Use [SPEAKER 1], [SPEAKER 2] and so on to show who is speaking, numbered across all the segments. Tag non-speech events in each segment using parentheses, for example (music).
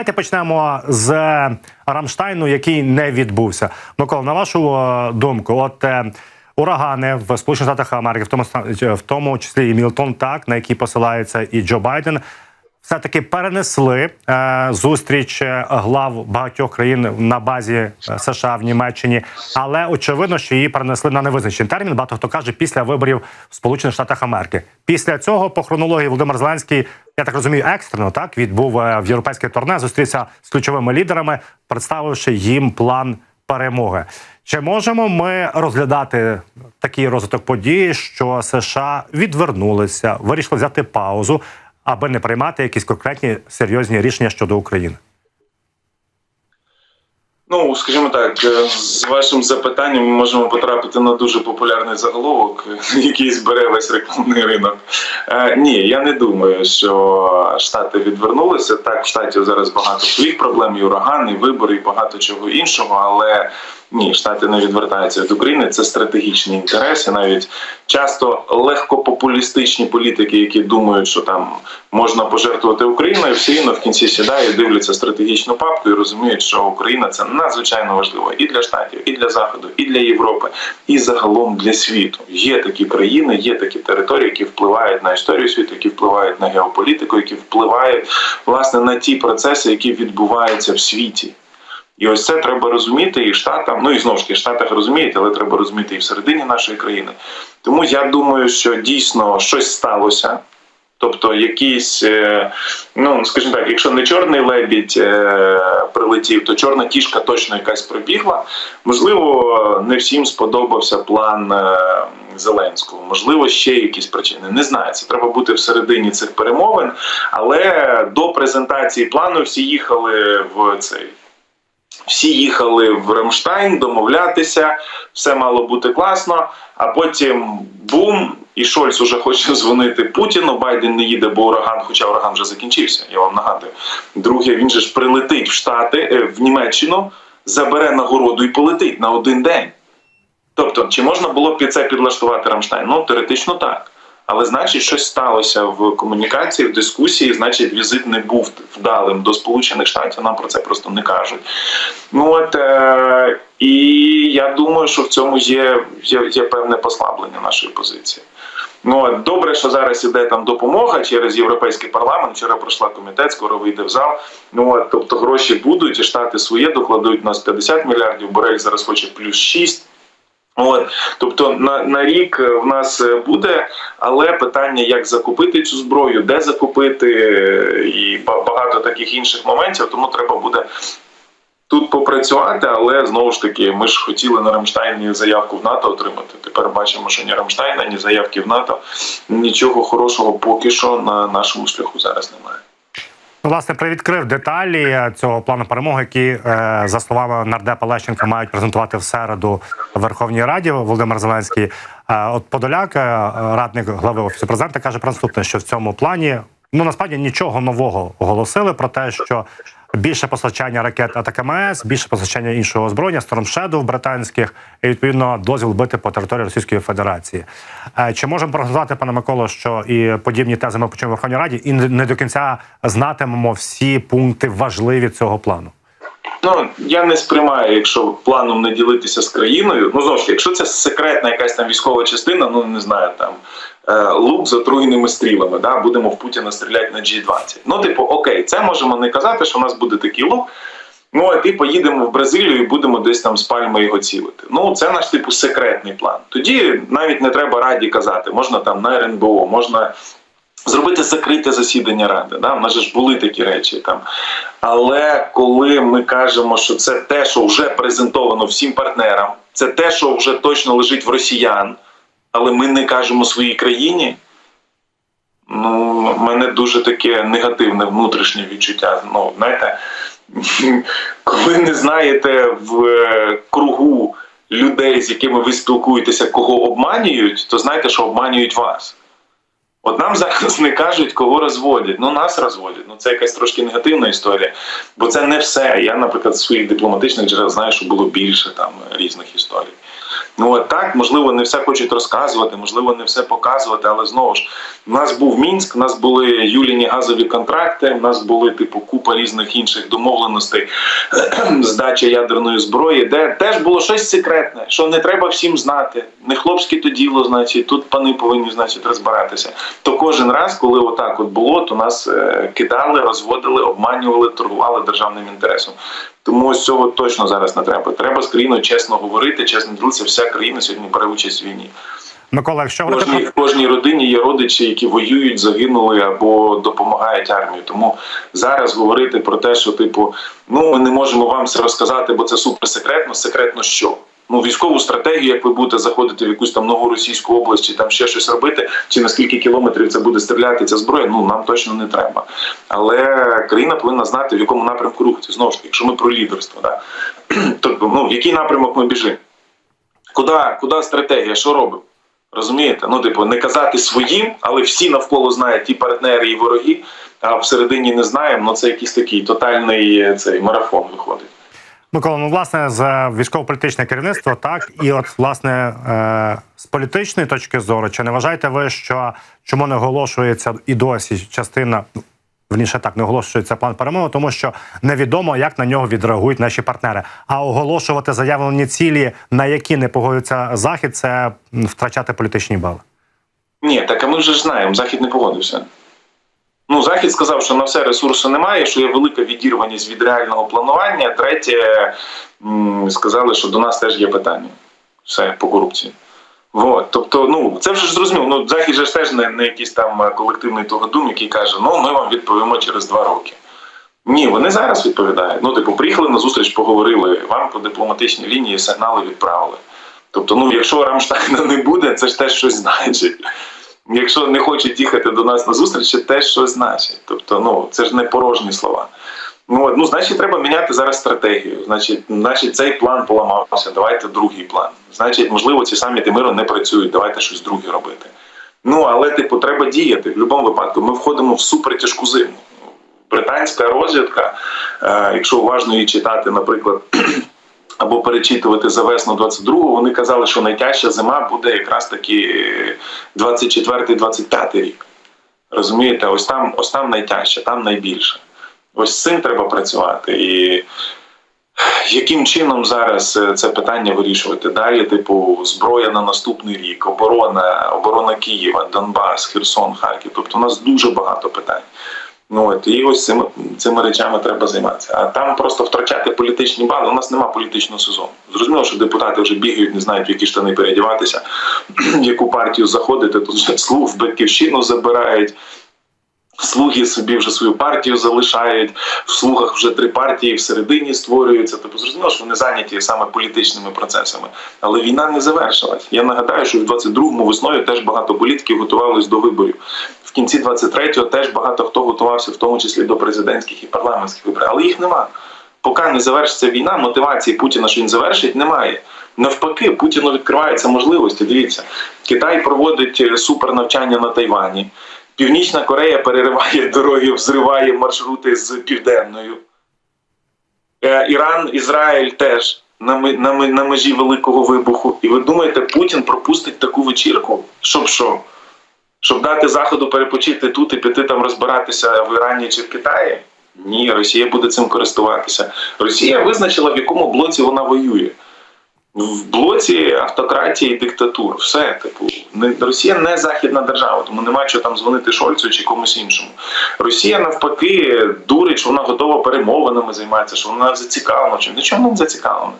[SPEAKER 1] Давайте почнемо з Рамштайну, який не відбувся. Микола, на вашу е, думку, от е, урагани в Сполучених Штатах Америки, в тому в тому числі і Мілтон, так на який посилається і Джо Байден, все таки перенесли е, зустріч е, глав багатьох країн на базі е, США в Німеччині, але очевидно, що її перенесли на невизначений термін. Багато хто каже після виборів в Сполучених Штатах Америки. Після цього по хронології Володимир Зеленський, я так розумію, екстрено так відбув е, в європейське турне, зустрівся з ключовими лідерами, представивши їм план перемоги. Чи можемо ми розглядати такий розвиток подій, що США відвернулися, вирішили взяти паузу, аби не приймати якісь конкретні серйозні рішення щодо України?
[SPEAKER 2] Ну, скажімо так, е, з вашим запитанням ми можемо потрапити на дуже популярний заголовок, (laughs) який збере весь рекламний ринок. Е, ні, я не думаю, що Штати відвернулися. Так, в Штатів зараз багато своїх проблем, і ураган, і вибори, і багато чого іншого, але. Ні, штати не відвертаються від України. Це стратегічні інтереси. Навіть часто легкопопулістичні політики, які думають, що там можна пожертвувати Україною, все рівно в кінці сідають, дивляться стратегічну папку і розуміють, що Україна це надзвичайно важливо і для штатів, і для заходу, і для Європи, і загалом для світу. Є такі країни, є такі території, які впливають на історію світу, які впливають на геополітику, які впливають власне на ті процеси, які відбуваються в світі. І ось це треба розуміти і штатам. Ну і знову ж таки, штатах розуміють, але треба розуміти і всередині нашої країни. Тому я думаю, що дійсно щось сталося. Тобто, якийсь, е, ну скажімо так, якщо не чорний лебідь е, прилетів, то чорна кішка точно якась пробігла. Можливо, не всім сподобався план е, Зеленського. Можливо, ще якісь причини. Не знаю. Це треба бути всередині цих перемовин. Але до презентації плану всі їхали в цей. Всі їхали в Рамштайн домовлятися, все мало бути класно. А потім бум, і Шольц уже хоче (laughs) дзвонити Путіну. Байден не їде, бо ураган, хоча ураган вже закінчився. Я вам нагадую. Друге, він же ж прилетить в Штати е, в Німеччину, забере нагороду і полетить на один день. Тобто, чи можна було б під це підлаштувати Рамштайн? Ну теоретично так. Але значить, щось сталося в комунікації, в дискусії. Значить, візит не був вдалим до Сполучених Штатів. Нам про це просто не кажуть. Ну от е- і я думаю, що в цьому є, є, є певне послаблення нашої позиції. Ну добре, що зараз іде там допомога через європейський парламент. Вчора пройшла комітет, скоро вийде в зал. Ну тобто гроші будуть, і штати своє докладуть у нас 50 мільярдів. Борель зараз хоче плюс 6. От, тобто на на рік в нас буде, але питання, як закупити цю зброю, де закупити, і багато таких інших моментів. Тому треба буде тут попрацювати. Але знову ж таки, ми ж хотіли на Рамштайні заявку в НАТО отримати. Тепер бачимо, що ні Рамштайна, ні заявки в НАТО нічого хорошого поки що на нашому шляху зараз немає.
[SPEAKER 1] Власне, привідкрив деталі цього плану перемоги, які е, за словами нардепа Лещенка мають презентувати в середу Верховній Раді Володимир Зеленський. Е, от Подоляк, е, радник глави офісу президента, каже про наступне, що в цьому плані ну насправді нічого нового оголосили про те, що більше постачання ракет АТКМС, більше постачання іншого озброєння, Storm Shadow британських і відповідно дозвіл бити по території Російської Федерації. Е, Чи можемо прогнозувати, пане Миколо, що і подібні тези ми почуємо в Верховній Раді, і не до кінця знатимемо всі пункти важливі цього плану?
[SPEAKER 2] Ну я не сприймаю, якщо планом не ділитися з країною. Ну знову ж якщо це секретна якась там військова частина, ну не знаю там. Лук з отруєними стрілами, да, будемо в Путіна стріляти на G20. Ну, типу, окей, це можемо не казати, що у нас буде такий лук. Ну, а ти поїдемо в Бразилію і будемо десь там з пальми його цілити. Ну, це наш типу секретний план. Тоді навіть не треба раді казати, можна там на РНБО, можна зробити закрите засідання ради. Да? У нас же ж були такі речі там. Але коли ми кажемо, що це те, що вже презентовано всім партнерам, це те, що вже точно лежить в росіян але ми не кажемо своїй країні. Ну, в мене дуже таке негативне внутрішнє відчуття. Ну, знаєте, (laughs) коли не знаєте в кругу людей, з якими ви спілкуєтеся, кого обманюють, то знаєте, що обманюють вас. От нам зараз не кажуть, кого розводять. Ну, нас розводять. Ну, це якась трошки негативна історія. Бо це не все. Я, наприклад, з своїх дипломатичних джерел знаю, що було більше там різних історій. Ну от так, можливо, не все хочуть розказувати, можливо, не все показувати, але знову ж у нас був Мінськ, у нас були Юліні газові контракти, у нас були типу купа різних інших домовленостей, (clears throat) здача ядерної зброї, де теж було щось секретне, що не треба всім знати. Не хлопське то діло, значить, тут пани повинні значить розбиратися. То кожен раз, коли отак от було, то нас е, кидали, розводили, обманювали, торгували державним інтересом. Тому ось цього точно зараз не треба. Треба з країною чесно говорити, чесно ділитися. Вся країна сьогодні бере участь в війні.
[SPEAKER 1] Микола, якщо
[SPEAKER 2] В кожній, в кожній родині є родичі, які воюють, загинули або допомагають армії. Тому зараз говорити про те, що типу, ну ми не можемо вам все розказати, бо це суперсекретно. Секретно що? Ну, військову стратегію, як ви будете заходити в якусь там нову російську область, чи там ще щось робити, чи на скільки кілометрів це буде стріляти ця зброя, ну нам точно не треба. Але країна повинна знати, в якому напрямку рухатися. Знову ж таки, якщо ми про лідерство, да? (clears throat) тобто, ну в який напрямок ми біжимо? Куди, куди стратегія? Що робимо? Розумієте? Ну, типу, не казати своїм, але всі навколо знають і партнери, і вороги, а всередині не знаємо. Ну це якийсь такий тотальний е, цей марафон виходить.
[SPEAKER 1] Микола, ну власне з військово-політичне керівництво, так і от власне е, з політичної точки зору, чи не вважаєте ви, що чому не оголошується і досі частина? Вніше так не оголошується план перемоги, тому що невідомо, як на нього відреагують наші партнери. А оголошувати заявлені цілі, на які не погодиться захід, це втрачати політичні бали.
[SPEAKER 2] Ні, так а ми вже знаємо, Захід не погодився. Ну, Захід сказав, що на все ресурсу немає, що є велика відірваність від реального планування. Третє, сказали, що до нас теж є питання. Все по корупції. Вот. Тобто, ну це вже ж зрозуміло. Ну, Захід же теж не, не якийсь там е, колективний тугодум, який каже, ну ми вам відповімо через два роки. Ні, вони зараз відповідають. Ну, типу, приїхали на зустріч, поговорили, вам по дипломатичній лінії сигнали відправили. Тобто, ну, якщо Рамштайна не буде, це ж теж щось значить. Якщо не хочуть їхати до нас на зустріч, це теж щось значить. Тобто, ну це ж не порожні слова. Ну, ну, значить, треба міняти зараз стратегію. Значить, значить, цей план поламався. Давайте другий план. Значить, можливо, ці саміти миру не працюють. Давайте щось друге робити. Ну але типу, треба діяти в будь-якому випадку. Ми входимо в супертяжку зиму. Британська розвідка, е, якщо уважно її читати, наприклад. (clears throat) Або перечитувати за весну 22-го, вони казали, що найтяжча зима буде якраз таки 24-25 рік. Розумієте, ось там, ось там найтяжче, там найбільше. Ось з цим треба працювати. І яким чином зараз е, це питання вирішувати? Далі, типу, зброя на наступний рік, оборона, оборона Києва, Донбас, Херсон, Харків. Тобто у нас дуже багато питань. Ну от і ось цими, цими речами треба займатися. А там просто втрачати політичні бали. У нас немає політичного сезону. Зрозуміло, що депутати вже бігають, не знають, в які штани переодіватися, (clears throat) в яку партію заходити. Тут в (laughs) батьківщину забирають. Слуги собі вже свою партію залишають, в слугах вже три партії всередині створюються. Тобто зрозуміло, що вони зайняті саме політичними процесами. Але війна не завершилась. Я нагадаю, що в 22-му весною теж багато політиків готувалися до виборів. В кінці 23-го теж багато хто готувався, в тому числі до президентських і парламентських виборів. Але їх нема. Поки не завершиться війна, мотивації Путіна, що він завершить, немає. Навпаки, Путіну відкриваються можливості. Дивіться, Китай проводить супернавчання на Тайвані. Північна Корея перериває (laughs) дороги, взриває маршрути з південною. Е, Іран, Ізраїль теж на, на, на межі великого вибуху. І ви думаєте, Путін пропустить таку вечірку? Щоб що? Щоб дати Заходу перепочити тут і піти там розбиратися в Ірані чи в Китаї? Ні, Росія буде цим користуватися. Росія визначила, в якому блоці вона воює. В блоці автократії і диктатур. Все, типу, Росія не західна держава, тому немає що там дзвонити Шольцу чи комусь іншому. Росія навпаки дурить, що вона готова перемовинами займатися, що вона зацікавлена. Чим нічого не зацікавлена.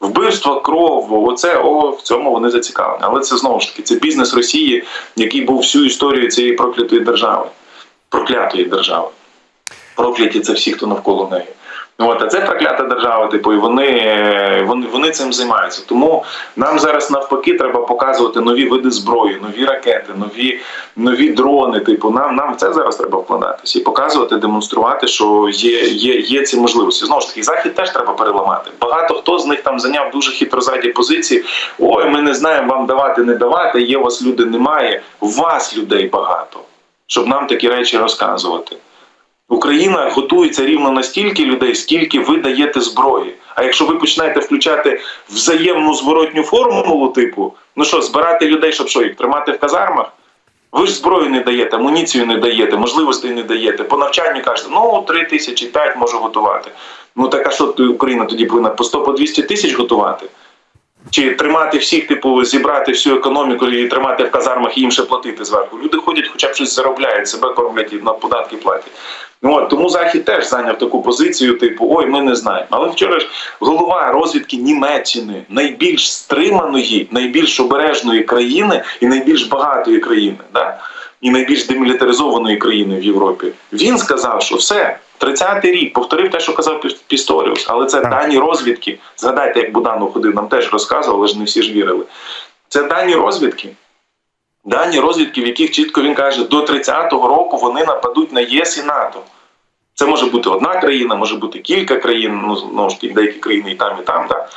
[SPEAKER 2] Вбивство, кров, оце о, в цьому вони зацікавлені. Але це знову ж таки це бізнес Росії, який був всю історію цієї проклятої держави, проклятої держави. Прокляті це всі, хто навколо неї. Ну, От, а це проклята держава, типу, і вони, вони, вони цим займаються. Тому нам зараз навпаки треба показувати нові види зброї, нові ракети, нові, нові дрони. Типу, нам, нам в це зараз треба вкладатися і показувати, демонструвати, що є, є, є ці можливості. Знову ж таки, захід теж треба переламати. Багато хто з них там зайняв дуже хитрозаді позиції. Ой, ми не знаємо вам давати, не давати. Є у вас люди, немає. У вас людей багато, щоб нам такі речі розказувати. Україна готується рівно настільки людей, скільки ви даєте зброї. А якщо ви починаєте включати взаємну зворотню формулу, типу, ну що, збирати людей, щоб що їх тримати в казармах? Ви ж зброю не даєте, амуніцію не даєте, можливостей не даєте. По навчанню кажете, ну 3 тисячі, 5 можу готувати. Ну так а що Україна тоді повинна по 100 по 200 тисяч готувати? Чи тримати всіх, типу, зібрати всю економіку і тримати в казармах і їм ще платити зверху? Люди ходять, хоча б щось заробляють, себе кормлять і на податки платять. Ну, От, тому Захід теж зайняв таку позицію, типу, ой, ми не знаємо. Але вчора ж голова розвідки Німеччини, найбільш стриманої, найбільш обережної країни і найбільш багатої країни, да? і найбільш демілітаризованої країни в Європі. Він сказав, що все, 30-й рік, повторив те, що казав Пісторіус, але це
[SPEAKER 1] Так.
[SPEAKER 2] дані розвідки. Згадайте, як Буданов ходив, нам теж розказував, але ж не всі ж вірили. Це дані розвідки. Дані розвідки, в яких чітко він каже, до 30-го року вони нападуть на ЄС і НАТО. Це може бути одна країна, може бути кілька країн, ну знову ж таки, деякі країни і там, і там. Да.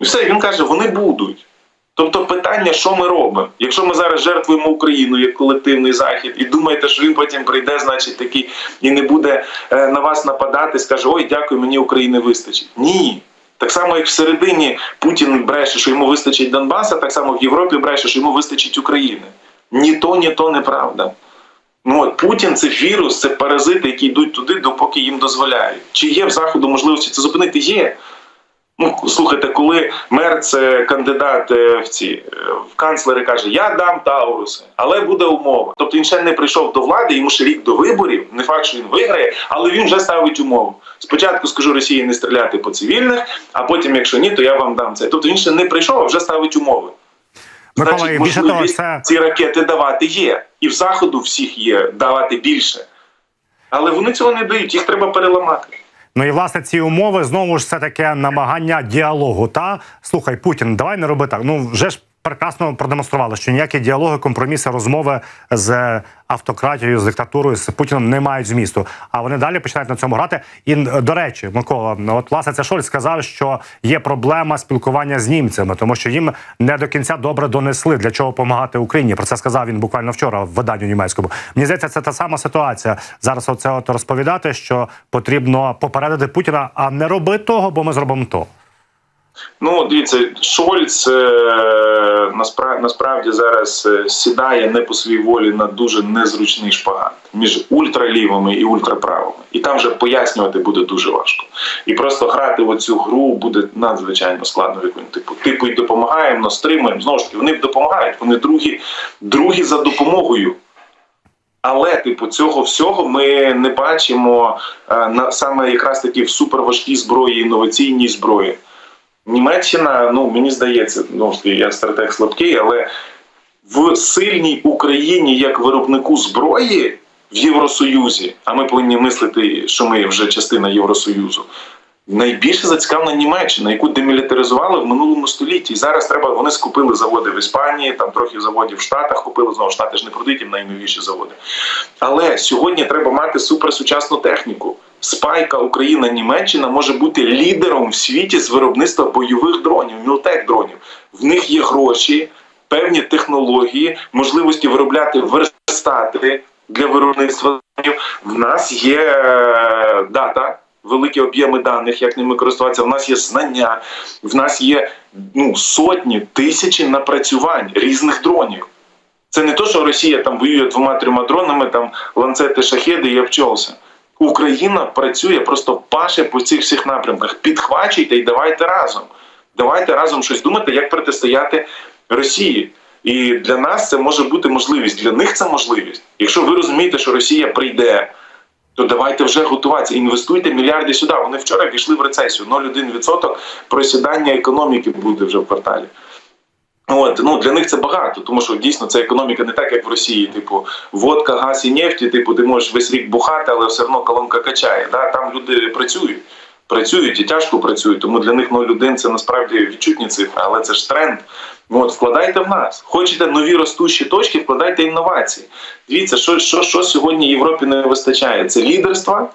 [SPEAKER 2] І все, він каже, вони будуть. Тобто питання, що ми робимо? Якщо ми зараз жертвуємо Україну як колективний захід, і думаєте, що він потім прийде, значить такий і не буде е, на вас нападати, скаже: Ой, дякую, мені України вистачить. Ні. Так само, як всередині Путін бреше, що йому вистачить Донбаса, так само в Європі бреше, що йому вистачить України. Ні то, ні то неправда. Ну от Путін це вірус, це паразити, які йдуть туди, допоки їм дозволяють. Чи є в заходу можливості це зупинити? Є. Ну, слухайте, коли мер це кандидат е, в ці е, в канцлери каже, я дам Тауруси, але буде умова. Тобто він ще не прийшов до влади, йому ще рік до виборів. Не факт, що він виграє, але він вже ставить умову. Спочатку скажу Росії не стріляти по цивільних, а потім, якщо ні, то я вам дам це. Тобто він ще не прийшов, а вже ставить умови.
[SPEAKER 1] Микола,
[SPEAKER 2] Значить,
[SPEAKER 1] більше того, це
[SPEAKER 2] ці ракети давати є. І в заходу всіх є давати більше. Але вони цього не дають, їх треба переламати.
[SPEAKER 1] Ну і власне ці умови знову ж це таке намагання діалогу. Та слухай, Путін, давай не роби так. Ну вже ж прекрасно продемонстрували, що ніякі діалоги, компроміси, розмови з автократією, з диктатурою з Путіном не мають змісту. А вони далі починають на цьому грати. І до речі, Микола, от власне це Шольц сказав, що є проблема спілкування з німцями, тому що їм не до кінця добре донесли для чого допомагати Україні. Про це сказав він буквально вчора в виданню німецькому. Мені здається, це та сама ситуація. Зараз оце от розповідати, що потрібно попередити Путіна, а не роби того, бо ми зробимо то.
[SPEAKER 2] Ну, дивіться, Шольц е, насправді, насправді зараз е, сідає не по своїй волі на дуже незручний шпагат між ультралівими і ультраправими. І там вже пояснювати буде дуже важко. І просто грати в цю гру буде надзвичайно складно. Як він типу, типу і допомагаємо, стримуємо. Знову ж таки, вони допомагають, вони другі, другі за допомогою. Але, типу, цього всього ми не бачимо е, на саме якраз таки в суперважкій зброї, інноваційній зброї. Німеччина, ну мені здається, ну я стратег слабкий, але в сильній Україні як виробнику зброї в Євросоюзі, а ми повинні мислити, що ми вже частина Євросоюзу. Найбільше зацікавлена Німеччина, яку демілітаризували в минулому столітті. І зараз треба вони скупили заводи в Іспанії, там трохи заводів в Штатах купили знову Штати ж не продають їм найновіші заводи. Але сьогодні треба мати суперсучасну техніку. Спайка Україна Німеччина може бути лідером в світі з виробництва бойових дронів, мілтек дронів. В них є гроші, певні технології, можливості виробляти верстати для виробництва дронів. В нас є е, дата. Великі об'єми даних, як ними користуватися. В нас є знання, в нас є ну сотні тисячі напрацювань різних дронів. Це не то, що Росія там воює двома-трьома дронами, там ланцети шахеди і обчолся. Україна працює, просто паше по цих всіх напрямках. Підхвачуйте і давайте разом. Давайте разом щось думати, як протистояти Росії. І для нас це може бути можливість. Для них це можливість. Якщо ви розумієте, що Росія прийде, то давайте вже готуватися. Інвестуйте мільярди сюди. Вони вчора війшли в рецесію. 0,1% просідання економіки буде вже в кварталі. От ну для них це багато, тому що дійсно це економіка не так, як в Росії. Типу, водка, газ і нефті, типу, ти можеш весь рік бухати, але все одно колонка качає. Да? Там люди працюють, працюють і тяжко працюють. Тому для них 0,1 це насправді відчутні цифри, але це ж тренд. Ну, От вкладайте в нас. Хочете нові ростущі точки, вкладайте інновації. Дивіться, що, що, що сьогодні Європі не вистачає. Це лідерство.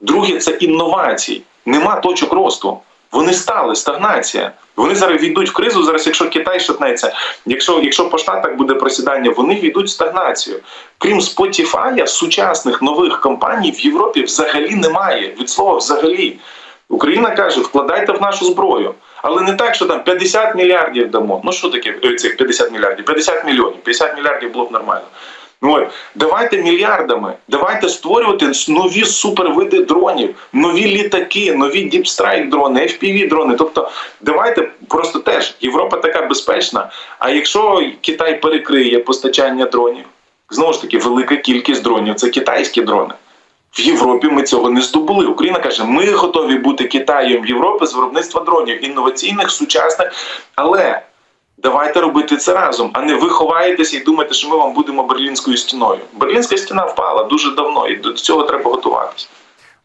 [SPEAKER 2] Друге, це інновації. Нема точок росту. Вони стали стагнація. Вони зараз війдуть в кризу. Зараз, якщо Китай шатнеться, якщо, якщо по штатах буде просідання, вони війдуть в стагнацію. Крім Spotify, сучасних нових компаній в Європі взагалі немає. Від слова взагалі. Україна каже, вкладайте в нашу зброю. Але не так, що там 50 мільярдів дамо. Ну що таке е, цих 50 мільярдів? 50 мільйонів. 50 мільярдів було б нормально. Ну, давайте мільярдами, давайте створювати нові супервиди дронів, нові літаки, нові діпстрайк дрони, FPV дрони. Тобто, давайте просто теж Європа така безпечна. А якщо Китай перекриє постачання дронів, знову ж таки, велика кількість дронів це китайські дрони. В Європі ми цього не здобули. Україна каже, ми готові бути Китаєм Європи з виробництва дронів інноваційних, сучасних, але давайте робити це разом, а не ви ховаєтеся і думаєте, що ми вам будемо берлінською стіною. Берлінська стіна впала дуже давно, і до цього треба готуватися.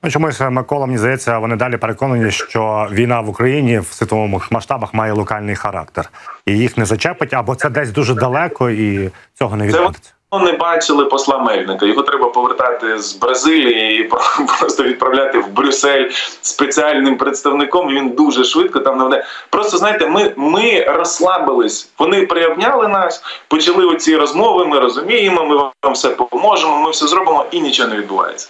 [SPEAKER 1] Ну, чомусь Микола, мені здається, вони далі переконані, що війна в Україні в світовому масштабах має локальний характер, і їх не зачепить, або це десь дуже далеко, і цього не відбудеться.
[SPEAKER 2] Не бачили посла Мельника. Його треба повертати з Бразилії і (laughs) просто відправляти в Брюссель спеціальним представником. Він дуже швидко там наведе. Просто знаєте, ми, ми розслабились. Вони приобняли нас, почали оці розмови. Ми розуміємо, ми вам все поможемо, ми все зробимо, і нічого не відбувається.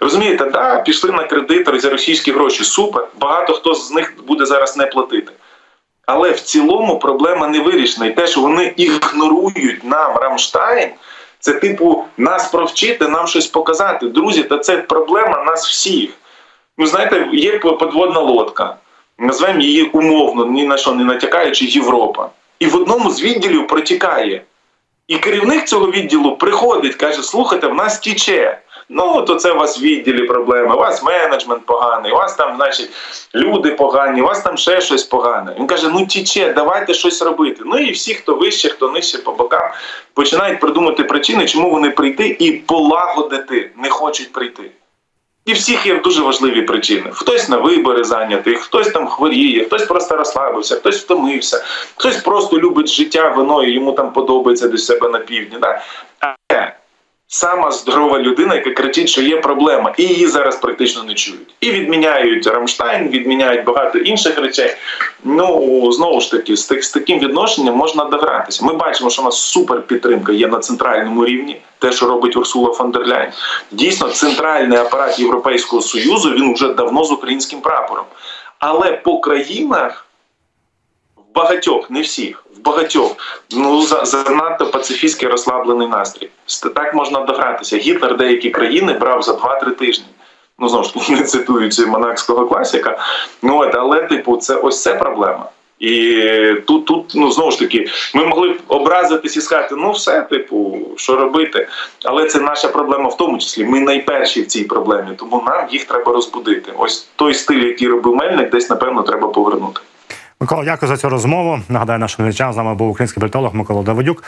[SPEAKER 2] Розумієте, да, пішли на кредит за російські гроші. Супер. Багато хто з них буде зараз не платити. Але в цілому проблема не вирішена. І те, що вони ігнорують нам Рамштайн, це типу нас провчити, нам щось показати. Друзі, та це проблема нас всіх. Ну, знаєте, є подводна лодка, назвемо її умовно, ні на що не натякаючи Європа. І в одному з відділів протікає. І керівник цього відділу приходить, каже: слухайте, в нас тіче. Ну, то це у вас відділі проблеми, у вас менеджмент поганий, у вас там, значить, люди погані, у вас там ще щось погане. Він каже: ну тіче, давайте щось робити. Ну і всі, хто вище, хто нижче по бокам, починають придумати причини, чому вони прийти і полагодити не хочуть прийти. І всіх є дуже важливі причини. Хтось на вибори зайнятий, хтось там хворіє, хтось просто розслабився, хтось втомився, хтось просто любить життя, вино, і йому там подобається до себе на півдні. Да? Сама здорова людина, яка кричить, що є проблема, і її зараз практично не чують. І відміняють Рамштайн, відміняють багато інших речей. Ну знову ж таки, з, так, з таким відношенням можна догратися. Ми бачимо, що у нас супер підтримка є на центральному рівні. Те, що робить Урсула фон дер Ляйн. Дійсно, центральний апарат Європейського союзу він вже давно з українським прапором. Але по країнах в багатьох, не всіх, в багатьох, ну за занадто пацифістський розслаблений настрій. Так можна догратися. Гітлер деякі країни брав за 2-3 тижні. Ну знову ж таки, (laughs) не цитуючи монакського класика. Ну от, але, типу, це ось це проблема. І тут, тут, ну знову ж таки, ми могли б образитись і сказати, ну все, типу, що робити. Але це наша проблема в тому числі. Ми найперші в цій проблемі, тому нам їх треба розбудити. Ось той стиль, який робив Мельник, десь напевно треба повернути.
[SPEAKER 1] Микола, дякую за цю розмову. Нагадаю нашим глядачам, з нами був український політолог Микола Давидюк.